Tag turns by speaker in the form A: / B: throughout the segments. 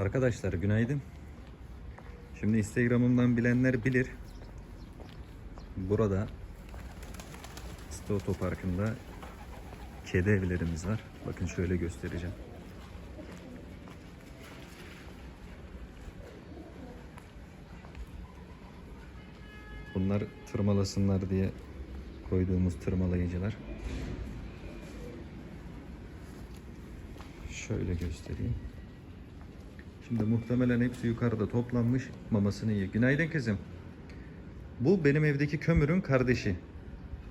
A: Arkadaşlar günaydın. Şimdi Instagram'ımdan bilenler bilir. Burada Site Otoparkı'nda kedi evlerimiz var. Bakın şöyle göstereceğim. Bunlar tırmalasınlar diye koyduğumuz tırmalayıcılar. Şöyle göstereyim. Şimdi muhtemelen hepsi yukarıda toplanmış mamasını yiyor. Günaydın kızım. Bu benim evdeki kömürün kardeşi.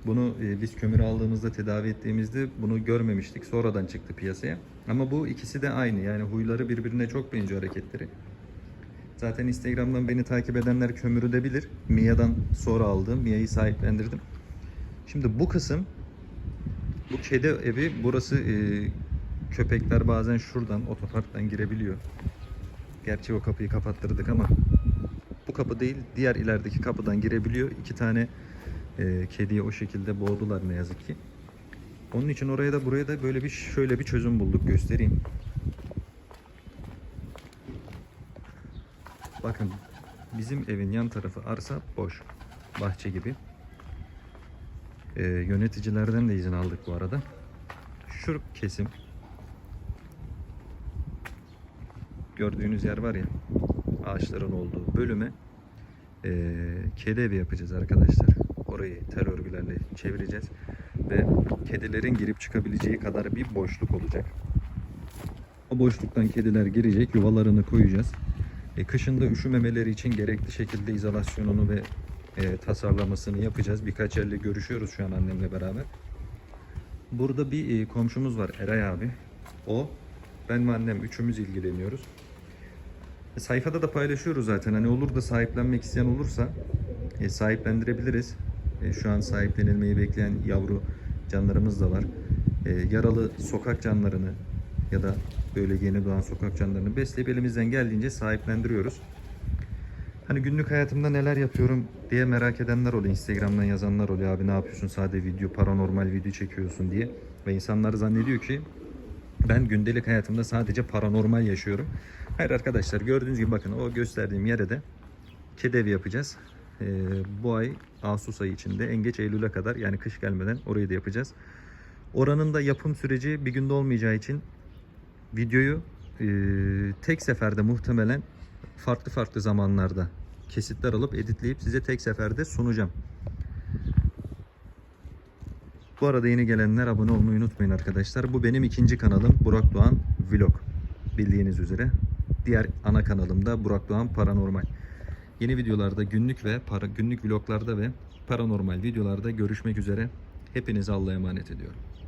A: Bunu e, biz kömür aldığımızda tedavi ettiğimizde bunu görmemiştik. Sonradan çıktı piyasaya. Ama bu ikisi de aynı. Yani huyları birbirine çok benziyor hareketleri. Zaten Instagram'dan beni takip edenler kömürü de bilir. Mia'dan sonra aldım. Mia'yı sahiplendirdim. Şimdi bu kısım bu kedi evi burası e, köpekler bazen şuradan otoparktan girebiliyor. Gerçi o kapıyı kapattırdık ama bu kapı değil diğer ilerideki kapıdan girebiliyor. İki tane e, kediyi o şekilde boğdular ne yazık ki. Onun için oraya da buraya da böyle bir şöyle bir çözüm bulduk göstereyim. Bakın bizim evin yan tarafı arsa boş. Bahçe gibi. E, yöneticilerden de izin aldık bu arada. Şu kesim gördüğünüz yer var ya ağaçların olduğu bölüme eee kedi yapacağız arkadaşlar. Orayı tel örgülerle çevireceğiz ve kedilerin girip çıkabileceği kadar bir boşluk olacak. O boşluktan kediler girecek, yuvalarını koyacağız. E, kışında üşümemeleri için gerekli şekilde izolasyonunu ve e, tasarlamasını yapacağız. Birkaç yerle görüşüyoruz şu an annemle beraber. Burada bir e, komşumuz var Eray abi. O, ben ve annem üçümüz ilgileniyoruz. Sayfada da paylaşıyoruz zaten. Hani olur da sahiplenmek isteyen olursa e, sahiplendirebiliriz. E, şu an sahiplenilmeyi bekleyen yavru canlarımız da var. E, yaralı sokak canlarını ya da böyle yeni doğan sokak canlarını besleyip elimizden geldiğince sahiplendiriyoruz. Hani günlük hayatımda neler yapıyorum diye merak edenler oluyor. Instagram'dan yazanlar oluyor. Abi ne yapıyorsun? Sade video, paranormal video çekiyorsun diye. Ve insanlar zannediyor ki ben gündelik hayatımda sadece paranormal yaşıyorum. Hayır arkadaşlar gördüğünüz gibi bakın o gösterdiğim yere de kedi evi yapacağız. Ee, bu ay Ağustos ayı içinde en geç Eylül'e kadar yani kış gelmeden orayı da yapacağız. Oranın da yapım süreci bir günde olmayacağı için videoyu e, tek seferde muhtemelen farklı farklı zamanlarda kesitler alıp editleyip size tek seferde sunacağım. Bu arada yeni gelenler abone olmayı unutmayın arkadaşlar. Bu benim ikinci kanalım Burak Doğan Vlog. Bildiğiniz üzere. Diğer ana kanalımda Burak Doğan Paranormal. Yeni videolarda günlük ve para, günlük vloglarda ve paranormal videolarda görüşmek üzere. Hepinizi Allah'a emanet ediyorum.